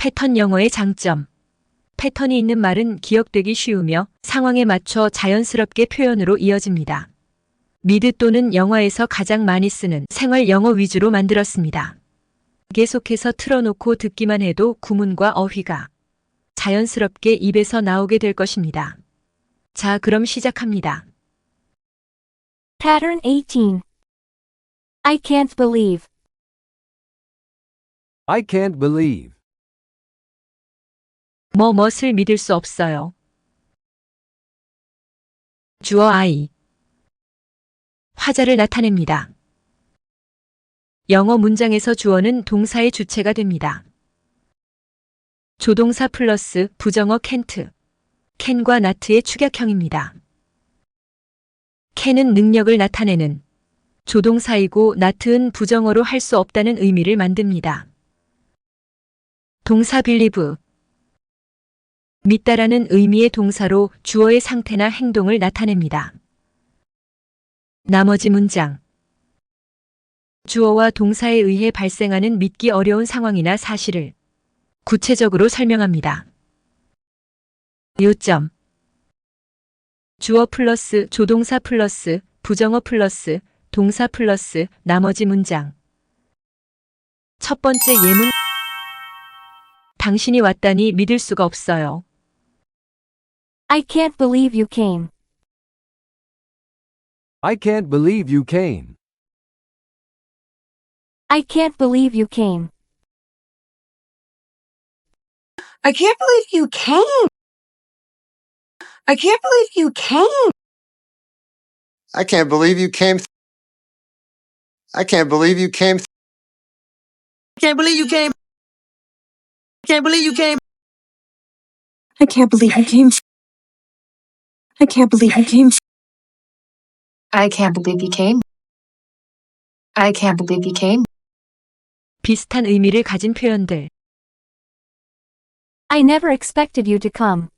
패턴 영어의 장점. 패턴이 있는 말은 기억되기 쉬우며 상황에 맞춰 자연스럽게 표현으로 이어집니다. 미드 또는 영화에서 가장 많이 쓰는 생활 영어 위주로 만들었습니다. 계속해서 틀어놓고 듣기만 해도 구문과 어휘가 자연스럽게 입에서 나오게 될 것입니다. 자, 그럼 시작합니다. Pattern 18. I can't believe. I can't believe. 뭐 멋을 믿을 수 없어요. 주어 I. 화자를 나타냅니다. 영어 문장에서 주어는 동사의 주체가 됩니다. 조동사 플러스 부정어 can't. can과 not의 축약형입니다. can은 능력을 나타내는 조동사이고 not은 부정어로 할 수 없다는 의미를 만듭니다. 동사 believe. 믿다라는 의미의 동사로 주어의 상태나 행동을 나타냅니다. 나머지 문장. 주어와 동사에 의해 발생하는 믿기 어려운 상황이나 사실을 구체적으로 설명합니다. 요점. 주어 플러스 조동사 플러스 부정어 플러스 동사 플러스 나머지 문장. 첫 번째 예문. 당신이 왔다니 믿을 수가 없어요. I can't believe you came. I can't believe you came. I can't believe you came. I can't believe you came. I can't believe you came. I can't believe you came. th- I can't believe you came. th- Can't believe you came. Can't believe you came. I can't believe you came. I can't believe you came. I can't believe you came. I can't believe you came. 비슷한 의미를 가진 표현들. I never expected you to come.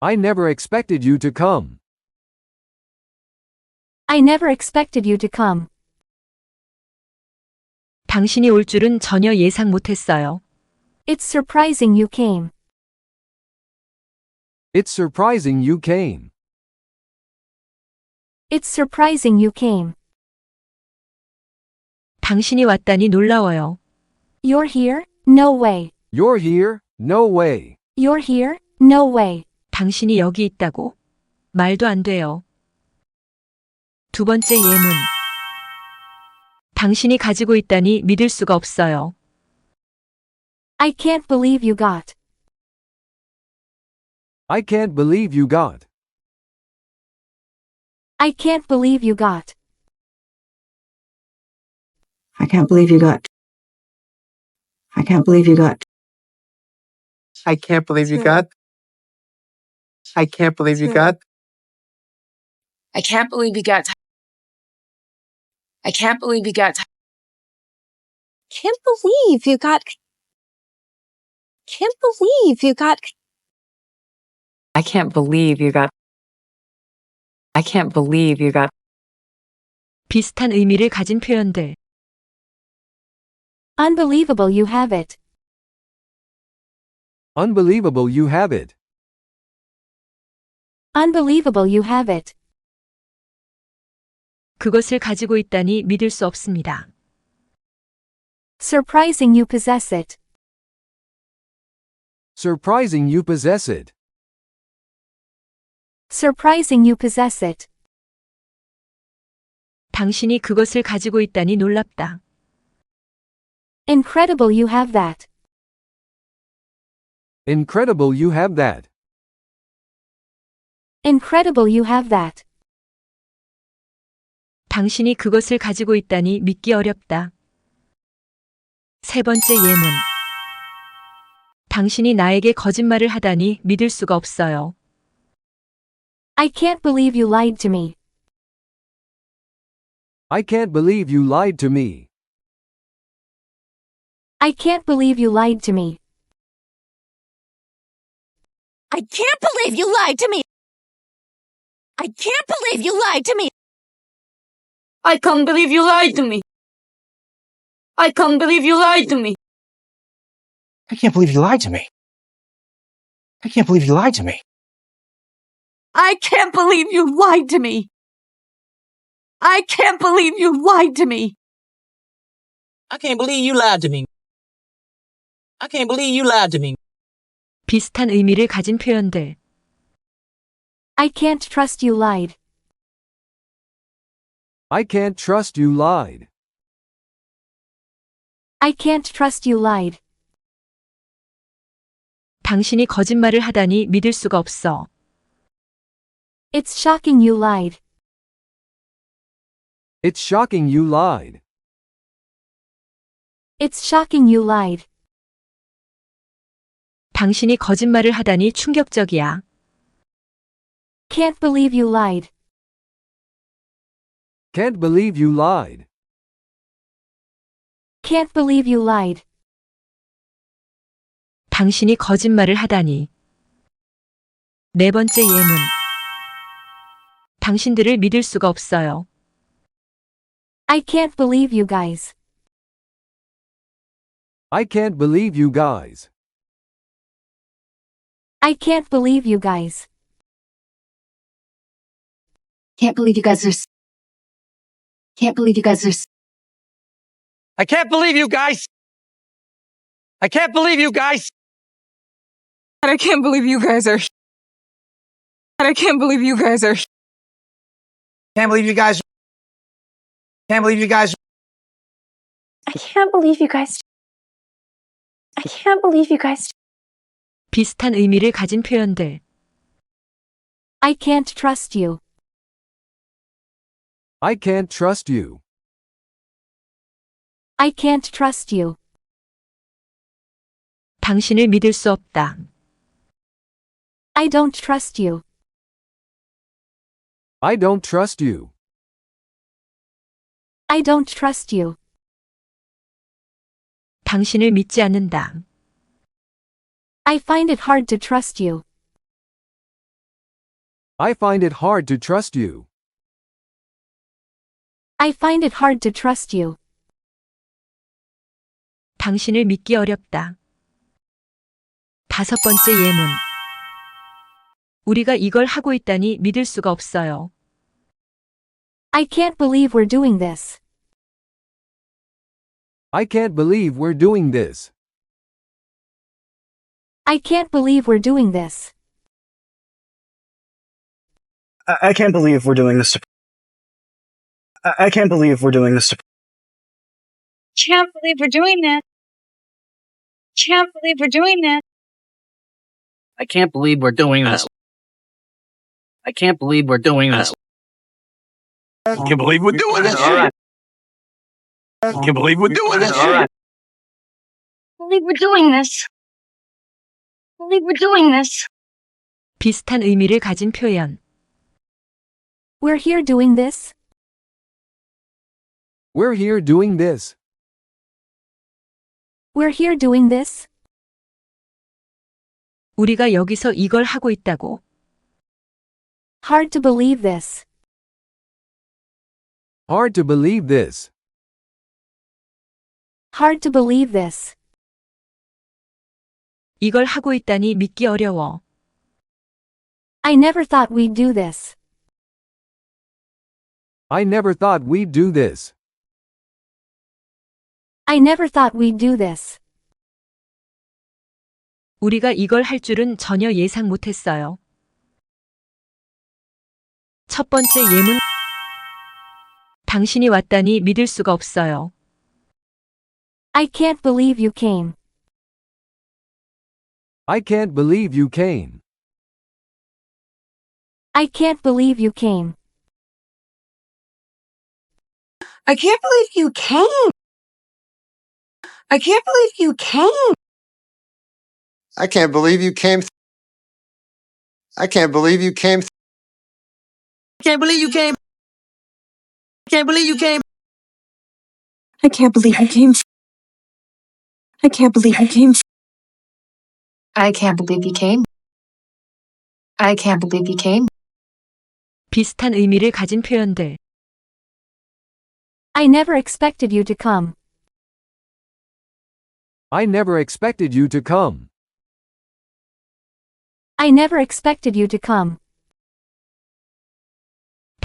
I never expected you to come. I never expected you to come. 당신이 올 줄은 전혀 예상 못했어요. It's surprising you came. It's surprising you came. It's surprising you came. 당신이 왔다니 놀라워요. You're here? No way. You're here? No way. You're here? No way. 당신이 여기 있다고? 말도 안 돼요. 두 번째 예문. 당신이 가지고 있다니 믿을 수가 없어요. I can't believe you got. I can't believe you got. I can't believe you got. I can't believe you got. I can't believe you got. I can't believe you got. I can't believe you got. I can't believe you got. I can't believe you got. Can't believe you got. Can't believe you got. I can't believe you got. I can't believe you got. 비슷한 의미를 가진 표현들. Unbelievable you have it. Unbelievable you have it. Unbelievable you have it. 그것을 가지고 있다니 믿을 수 없습니다. Surprising you possess it. Surprising you possess it. Surprising you possess it. 당신이 그것을 가지고 있다니 놀랍다. Incredible you have that. Incredible you have that. Incredible you have that. 당신이 그것을 가지고 있다니 믿기 어렵다. 세 번째 예문. 당신이 나에게 거짓말을 하다니 믿을 수가 없어요. I can't believe you lied to me. I can't believe you lied to me. I can't believe you lied to me. I can't believe you lied to me. I can't believe you lied to me. I can't believe you lied to me. I can't believe you lied to me. I can't believe you lied to me. I can't believe you lied to me. I can't believe you lied to me. I can't believe you lied to me. I can't believe you lied to me. I can't believe you lied to me. 비슷한 의미를 가진 표현들. I can't trust you lied. I can't trust you lied. I can't trust you lied. 당신이 거짓말을 하다니 믿을 수가 없어. It's shocking you lied. It's shocking you lied. It's shocking you lied. 당신이 거짓말을 하다니 충격적이야. Can't believe you lied. Can't believe you lied. Can't believe you lied. 당신이 거짓말을 하다니. 네 번째 예문. 당신들을 믿을 수가 없어요. I can't believe you guys. I can't believe you guys. I can't believe you guys. Can't believe you guys are. s- Can't believe you guys are. s- I can't believe you guys. I can't believe you guys. I can't believe you guys are. I can't believe you guys are. Can't believe you guys. Can't believe you guys. I can't believe you guys. I can't believe you guys. 비슷한 의미를 가진 표현들. I can't trust you. I can't trust you. I can't trust you. 당신을 믿을 수 없다. I don't trust you. I don't trust you. I don't trust you. 당신을 믿지 않는다. I find it hard to trust you. I find it hard to trust you. I find it hard to trust you. 당신을 믿기 어렵다. 다섯 번째 예문. 우리가 이걸 하고 있다니 믿을 수가 없어요. I can't believe we're doing this. I can't believe we're doing this. I can't believe we're doing this. I, I can't believe we're doing this. I, I can't believe we're doing this. Can't believe we're doing that. Can't believe we're doing that. I can't believe we're doing this. I can't believe we're doing this. I can't believe we're doing this. All right. I can't believe we're doing this. All right. believe we're doing this. believe we're doing this. 비슷한 의미를 가진 표현. We're here doing this. We're here doing this. We're here doing this. 우리가 여기서 이걸 하고 있다고. Hard to believe this. Hard to believe this. Hard to believe this. 이걸 하고 있다니 믿기 어려워. I never thought we'd do this. I never thought we'd do this. I never thought we'd do this. 우리가 이걸 할 줄은 전혀 예상 못했어요. 첫 번째 예문. 당신이 왔다니 믿을 수가 없어요. I can't believe you came. I can't believe you came. I can't believe you came. I can't believe you came. I can't believe you came. I can't believe you came. th- I can't believe you came. th- Can't believe you came. Can't believe you came. I can't believe you came. I can't believe you came. I can't believe you came. I can't believe you came. 비슷한 의미를 가진 표현들. I never expected you to come. I never expected you to come. I never expected you to come.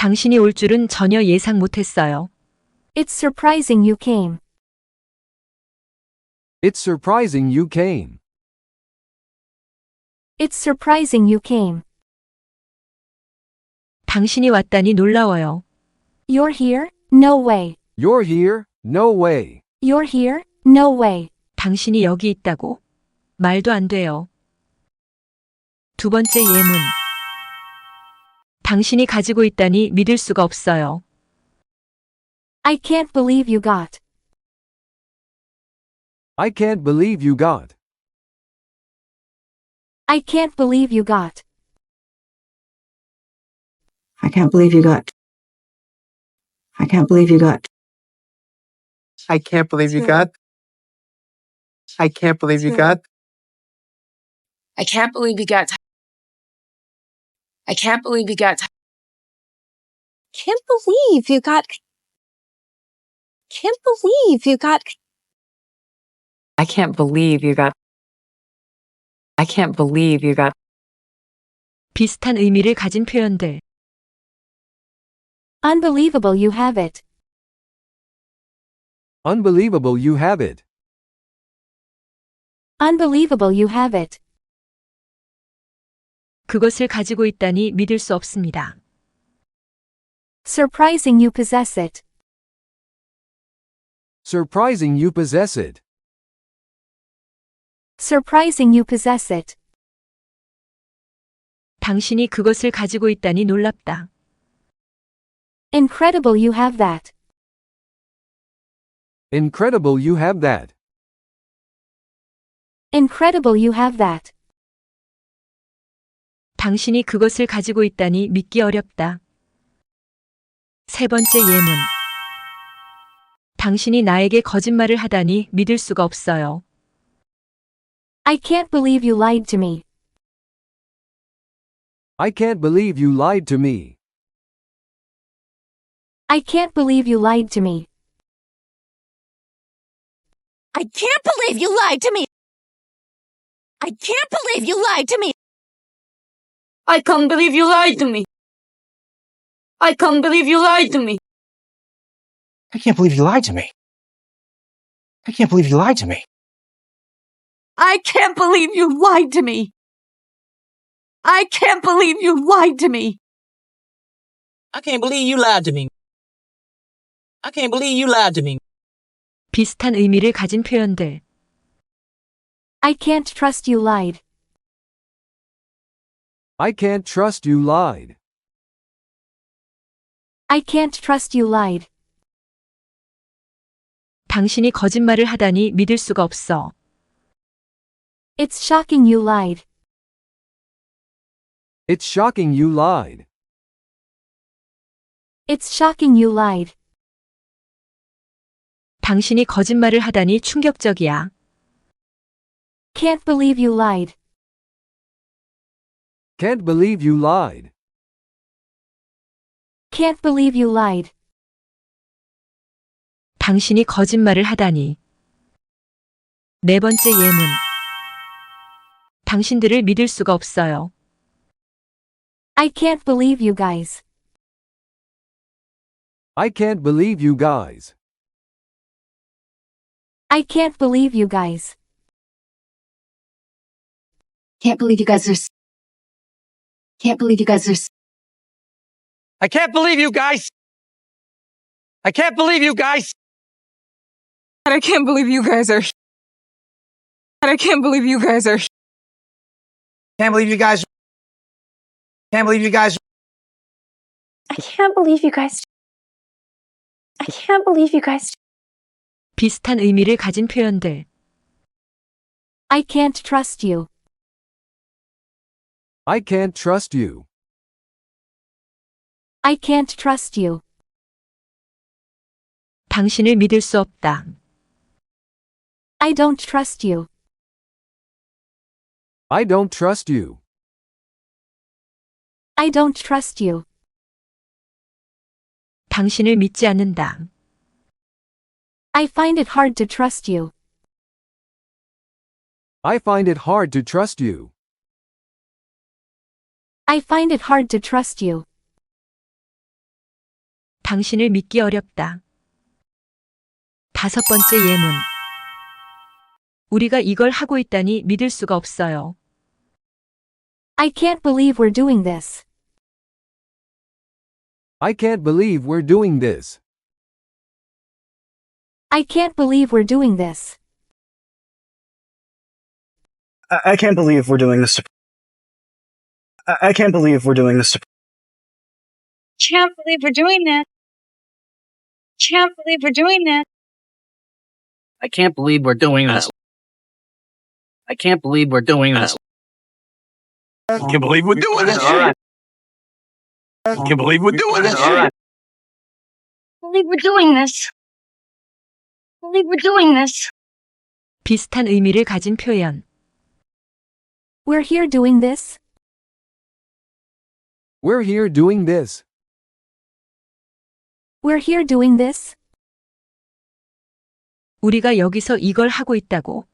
당신이 올 줄은 전혀 예상 못했어요. It's surprising you came. It's surprising you came. It's surprising you came. 당신이 왔다니 놀라워요. You're here? No way. You're here? No way. You're here? No way. 당신이 여기 있다고? 말도 안 돼요. 두 번째 예문. 당신이 가지고 있다니 믿을 수가 없어요. I can't believe you got. I can't believe you got. I can't believe you got. I can't believe you got. I can't believe you got. I can't believe you got. I can't believe you got. I can't believe you got. I can't believe you got. Can't believe you got. Can't believe you got. I can't believe you got. I can't believe you got. 비슷한 의미를 가진 표현들. Unbelievable you have it. Unbelievable you have it. Unbelievable you have it. 그것을 가지고 있다니 믿을 수 없습니다. Surprising you possess it. Surprising you possess it. Surprising you possess it. 당신이 그것을 가지고 있다니 놀랍다. Incredible you have that. Incredible you have that. Incredible you have that. 당신이 그것을 가지고 있다니 믿기 어렵다. 세 번째 예문. 당신이 나에게 거짓말을 하다니 믿을 수가 없어요. I can't believe you lied to me. I can't believe you lied to me. I can't believe you lied to me. I can't believe you lied to me. I can't believe you lied to me. I can't believe you lied to me. I can't believe you lied to me. I can't believe you lied to me. I can't believe you lied to me. I can't believe you lied to me. I can't believe you lied to me. I can't believe you lied to me. I can't believe you lied to me. 비슷한 의미를 가진 표현들. I can't trust you lied. I can't trust you lied. I can't trust you lied. 당신이 거짓말을 하다니 믿을 수가 없어. It's shocking you lied. It's shocking you lied. It's shocking you lied. 당신이 거짓말을 하다니 충격적이야. Can't believe you lied. Can't believe you lied. Can't believe you lied. 당신이 거짓말을 하다니. 네 번째 예문. 당신들을 믿을 수가 없어요. I can't believe you guys. I can't believe you guys. I can't believe you guys. Can't believe you guys are. s- Can't believe you guys are. s- I can't believe you guys. I can't believe you guys. I can't believe you guys are. I can't believe you guys are. Can't believe you guys. Can't believe you guys. I can't believe you guys. I can't believe you guys. 비슷한 의미를 가진 표현들. I can't trust you. I can't trust you. I can't trust you. 당신을 믿을 수 없다. I don't trust you. I don't trust you. I don't trust you. 당신을 믿지 않는다. I find it hard to trust you. I find it hard to trust you. I find it hard to trust you. 당신을 믿기 어렵다. 다섯 번째 예문. 우리가 이걸 하고 있다니 믿을 수가 없어요. I can't believe we're doing this. I can't believe we're doing this. I can't believe we're doing this. I, I can't believe we're doing this. To, I, I can't believe we're doing this. To, Can't believe we're doing that. Can't believe we're doing that. I can't believe we're doing this. I can't believe we're doing this. I can't believe we're doing this. I can't believe we're doing this. believe we're doing this. believe we're doing this. 비슷한 의미를 가진 표현. We're here doing this. We're here doing this. We're here doing this. 우리가 여기서 이걸 하고 있다고.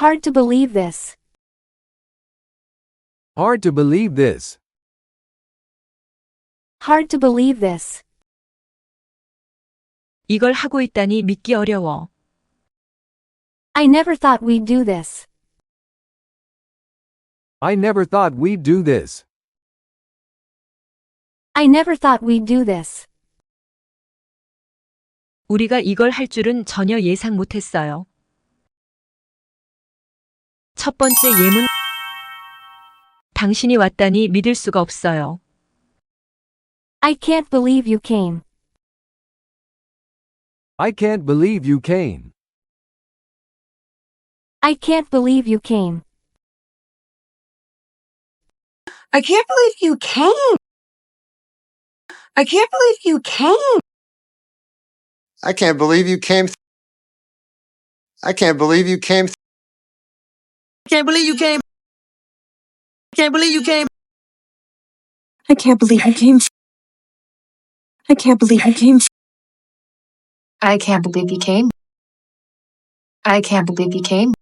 Hard to believe this. Hard to believe this. Hard to believe this. 이걸 하고 있다니 믿기 어려워. I never thought we'd do this. I never thought we'd do this. I never thought we'd do this. 우리가 이걸 할 줄은 전혀 예상 못했어요. 첫 번째 예문. 당신이 왔다니 믿을 수가 없어요. I can't believe you came. I can't believe you came. I can't believe you came. I can't believe you came. I can't believe you came. I can't believe you came. I can't believe you came. Can't believe you came. Can't believe you came. I can't believe you came. I can't believe you came. I can't believe you came. I can't believe you came.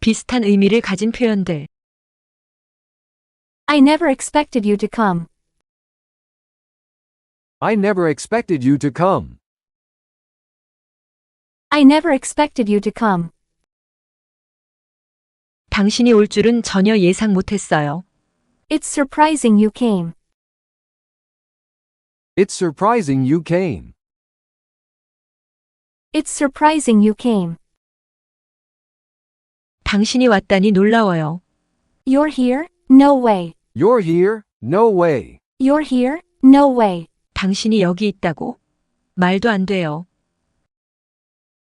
비슷한 의미를 가진 표현들. I never expected you to come. I never expected you to come. I never expected you to come. 당신이 올 줄은 전혀 예상 못했어요. It's surprising you came. It's surprising you came. It's surprising you came. 당신이 왔다니 놀라워요. You're here? No way. You're here? No way. You're here? No way. 당신이 여기 있다고? 말도 안 돼요.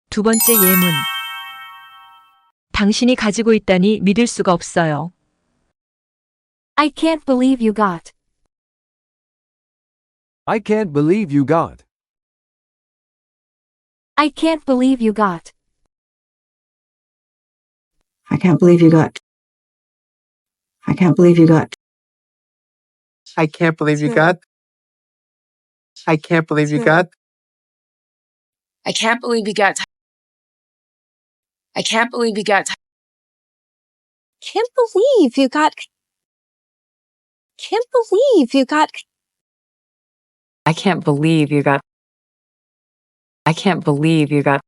두 번째 예문. 당신이 가지고 있다니 믿을 수가 없어요. I can't believe you got. I can't believe you got. I can't believe you got. I can't believe you got. I can't believe you got. I can't believe you got. I can't believe you got. I can't believe you got. I can't believe you got. Can't believe you got. Can't believe you got. I can't believe you got. I can't believe you got.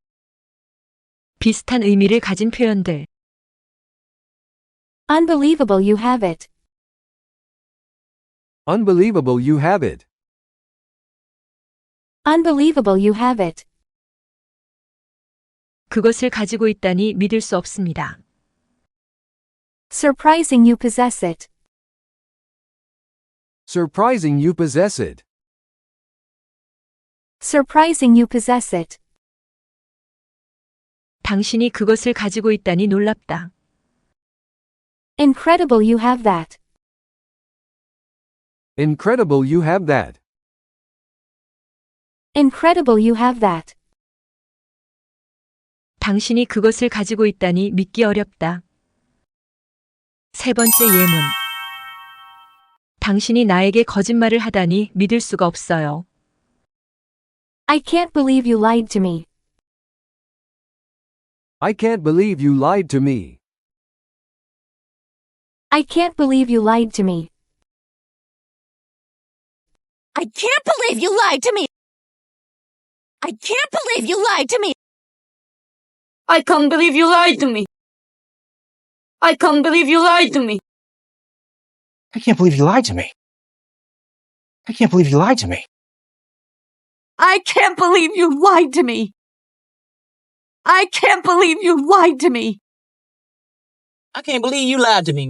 비슷한 의미를 가진 표현들. Unbelievable you have it. Unbelievable you have it. Unbelievable you have it. 그것을 가지고 있다니 믿을 수 없습니다. Surprising you possess it. Surprising you possess it. Surprising you possess it. 당신이 그것을 가지고 있다니 놀랍다. Incredible you have that. Incredible you have that. Incredible you have that. 당신이 그것을 가지고 있다니 믿기 어렵다. 세 번째 예문. 당신이 나에게 거짓말을 하다니 믿을 수가 없어요. I can't believe you lied to me. I can't believe you lied to me. I can't believe you lied to me. I can't believe you lied to me. I can't believe you lied to me! I can't believe you lied to me! I can't believe you lied to me! I can't believe you lied to me! I can't believe you lied to me! I can't believe you lied to me! I can't believe you lied to me! I can't believe you lied to me.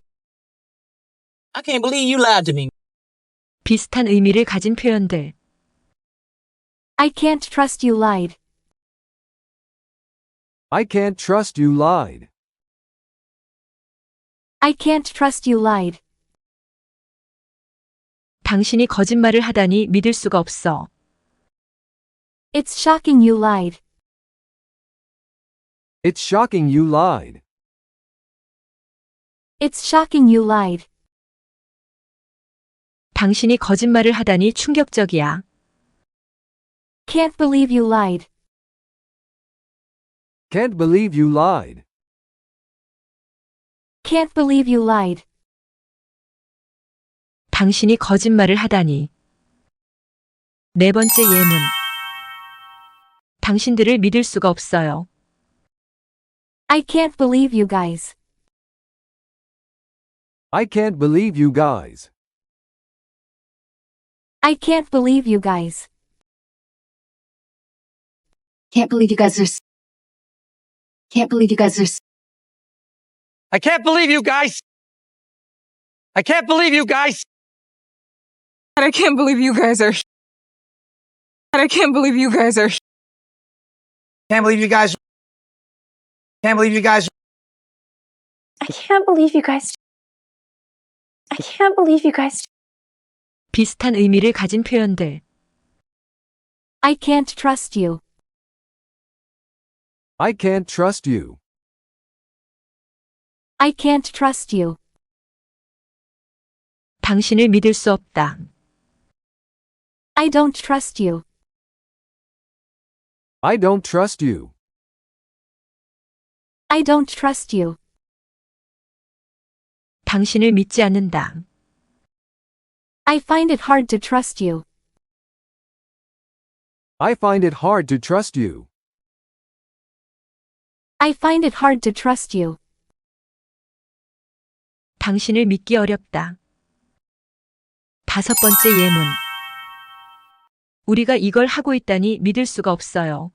I can't believe you lied to me. 비슷한 의미를 가진 표현들 I can't trust you lied. I can't trust you lied. I can't trust you lied. 당신이 거짓말을 하다니 믿을 수가 없어. It's shocking you lied. It's shocking you lied. It's shocking you lied. 당신이 거짓말을 하다니 충격적이야. Can't believe you lied. Can't believe you lied. Can't believe you lied. 당신이 거짓말을 하다니. 네 번째 예문. 당신들을 믿을 수가 없어요. I can't believe you guys. I can't believe you guys. I can't believe you guys. Can't believe you guys are. s- Can't believe you guys are. s- I can't believe you guys. I can't believe you guys. I can't believe you guys are. I can't believe you guys are. Can't believe you guys. Can't believe you guys. I can't believe you guys. I can't believe you guys. 비슷한 의미를 가진 표현들. I can't trust you. I can't trust you. I can't trust you. 당신을 믿을 수 없다. I don't trust you. I don't trust you. I don't trust you. 당신을 믿지 않는다. I find it hard to trust you. I find it hard to trust you. I find it hard to trust you. 당신을 믿기 어렵다. 다섯 번째 예문. 우리가 이걸 하고 있다니 믿을 수가 없어요.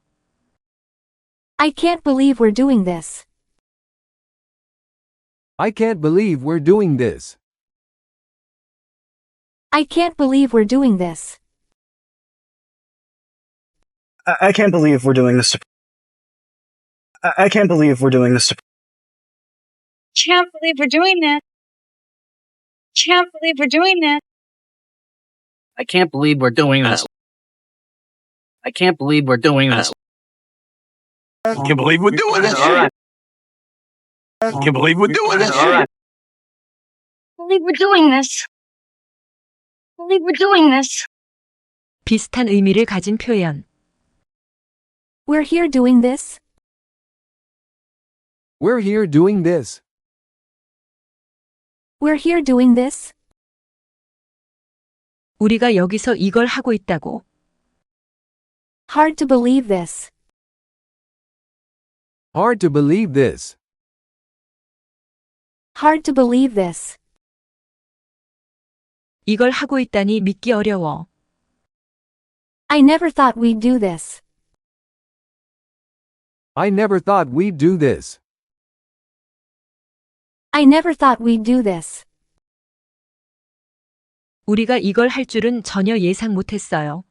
I can't believe we're doing this. I can't believe we're doing this. I can't believe we're doing this. I, I can't believe we're doing this. To, I, I can't believe we're doing this. To, Can't believe we're doing that. Can't believe we're doing that. I can't believe we're doing this. I can't believe we're doing this. I can't believe we're doing this. I can't believe we're doing this. believe we're doing this. believe we're doing this. 비슷한 의미를 가진 표현. We're here doing this. We're here doing this. We're here doing this. 우리가 여기서 이걸 하고 있다고. Hard to believe this. Hard to believe this. Hard to believe this. 이걸 하고 있다니 믿기 어려워. I never thought we'd do this. I never thought we'd do this. I never thought we'd do this. 우리가 이걸 할 줄은 전혀 예상 못했어요.